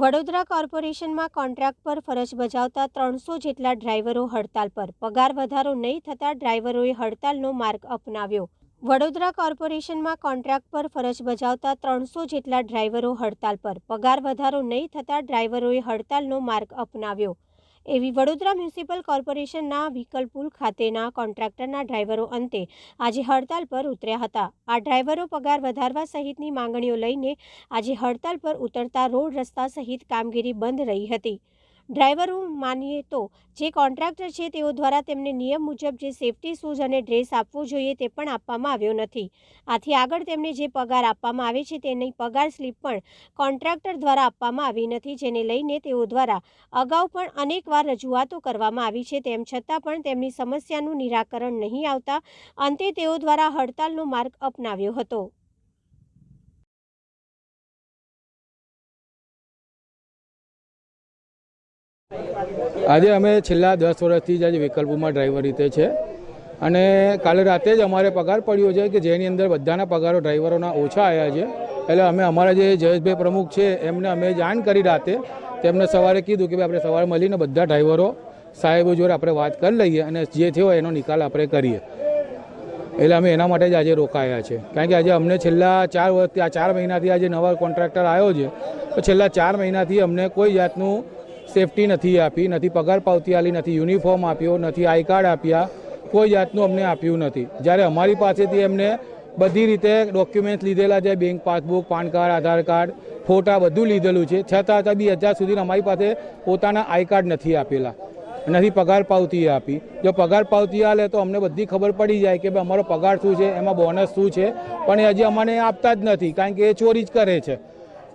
Vadodara કોર્પોરેશનમાં contract પર ફરજ બજાવતા ત્રણસો જેટલા ડ્રાઈવરો હડતાલ પર. પગાર વધારો નહીં થતાં ડ્રાઈવરોએ હડતાલનો માર્ગ અપનાવ્યો. વડોદરા કોર્પોરેશનમાં કોન્ટ્રાક્ટ પર ફરજ બજાવતા ત્રણસો જેટલા ડ્રાઈવરો હડતાલ પર. પગાર વધારો નહીં થતાં ડ્રાઈવરોએ હડતાલનો માર્ગ અપનાવ્યો. એવી વડોદરા મ્યુનિસિપલ કોર્પોરેશનના વિકલપુલ ખાતેના કોન્ટ્રાક્ટરના ડ્રાઈવરો અંતે આજે હડતાલ પર ઉતર્યા હતા. આ ડ્રાઈવરો પગાર વધારવા સહિતની માંગણીઓ લઈને આજે હડતાલ પર ઉતરતા રોડ રસ્તા સહિત કામગીરી બંધ રહી હતી. ડ્રાઈવરો માનીએ તો જે કોન્ટ્રાક્ટર છે તેઓ દ્વારા તેમને નિયમ મુજબ જે સેફટી શૂઝ અને ડ્રેસ આપવો જોઈએ તે પણ આપવામાં આવ્યો નથી. આથી આગળ તેમને જે પગાર આપવામાં આવે છે તેની પગાર સ્લીપ પણ કોન્ટ્રાક્ટર દ્વારા આપવામાં આવી નથી, જેને લઈને તેઓ દ્વારા અગાઉ પણ અનેકવાર રજૂઆતો કરવામાં આવી છે. તેમ છતાં પણ તેમની સમસ્યાનું નિરાકરણ નહીં આવતા અંતે તેઓ દ્વારા હડતાલનો માર્ગ અપનાવ્યો હતો. આજે અમે છેલ્લા દસ વર્ષથી જ આજે વિકલ્પોમાં ડ્રાઈવર રીતે છે. અને કાલે રાતે જ અમારે પગાર પડ્યો છે કે જેની અંદર બધાના પગારો ડ્રાઈવરોના ઓછા આવ્યા છે. એટલે અમે અમારા જે જયેશભાઈ પ્રમુખ છે, એમને અમે જાણ કરી રાતે તેમને સવારે કીધું કે ભાઈ આપણે સવારે મળીને બધા ડ્રાઈવરો સાહેબો જોડે આપણે વાત કરી લઈએ અને જે થયો એનો નિકાલ આપણે કરીએ. એટલે અમે એના માટે જ આજે રોકાયા છે. કારણ કે આજે અમને છેલ્લા ચાર વર્ષથી આ ચાર મહિનાથી આજે નવા કોન્ટ્રાક્ટર આવ્યો છે. તો છેલ્લા ચાર મહિનાથી અમને કોઈ જાતનું સેફટી નથી આપી, નથી પગાર પાવતી આલી, નથી યુનિફોર્મ આપ્યો, નથી આઈ કાર્ડ આપ્યા, કોઈ જાતનું અમને આપ્યું નથી. જ્યારે અમારી પાસેથી એમને બધી રીતે ડોક્યુમેન્ટ્સ લીધેલા છે, bank passbook, PAN card, Aadhaar card, ફોટા બધું લીધેલું છે. છતાં છતાં બી હજાર સુધી અમારી પાસે પોતાના આઈ કાર્ડ નથી આપેલા. નથી પગાર પાવતી આપી. જો પગાર પાવતી આલે તો અમને બધી ખબર પડી જાય કે ભાઈ અમારો પગાર શું છે, એમાં બોનસ શું છે. પણ હજી અમને આપતા જ નથી, કારણ કે એ ચોરી જ કરે છે.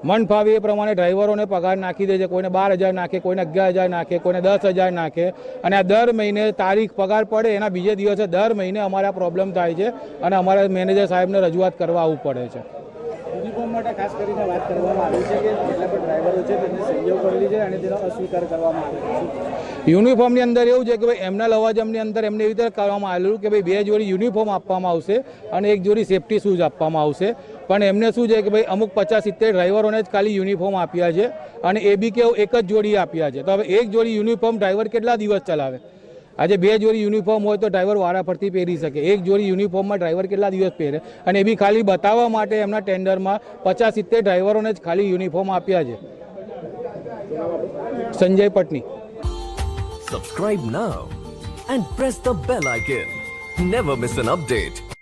મન ફાવે એ પ્રમાણે ડ્રાઈવરોને પગાર નાખી દે છે કોઈને બાર હજાર નાખે, કોઈને અગિયાર હજાર નાખે, કોઈને દસ હજાર નાખે. અને આ દર મહિને તારીખ પગાર પડે એના બીજે દિવસે દર મહિને અમારે આ પ્રોબ્લેમ થાય છે અને અમારા મેનેજર સાહેબને રજૂઆત કરવા આવવું પડે છે. માટે ખાસ કરીને વાત કરવામાં આવી છે કે જેટલા પણ ડ્રાઈવરો છે તેમને સહયોગ કરેલી છે અને તેનો અસ્વીકાર કરવામાં આવ્યો છે. યુનિફોર્મની અંદર એવું છે કે ભાઈ એમના લવાજમની અંદર એમને એવી રીતે કરવામાં આવેલું કે ભાઈ બે જોડી યુનિફોર્મ આપવામાં આવશે અને એક જોડી સેફટી શૂઝ આપવામાં આવશે. પણ એમને શું છે કે ભાઈ અમુક પચાસ સિત્તેર ડ્રાઈવરોને જ ખાલી યુનિફોર્મ આપ્યા છે અને એ બી કેવું એક જ જોડી આપ્યા છે. તો હવે એક જોડી યુનિફોર્મ ડ્રાઈવર કેટલા દિવસ ચલાવે? આજે બે જોડી યુનિફોર્મ હોય તો ડ્રાઈવર વારા ફરતી પહેરી શકે. એક જોડી યુનિફોર્મમાં ડ્રાઈવર કેટલા દિવસ પહેરે? અને એ બી ખાલી બતાવવા માટે એમના ટેન્ડરમાં પચાસ સિત્તેર ડ્રાઈવરોને જ ખાલી યુનિફોર્મ આપ્યા છે. Sanjay Patni. Subscribe now and press the bell icon never miss an update.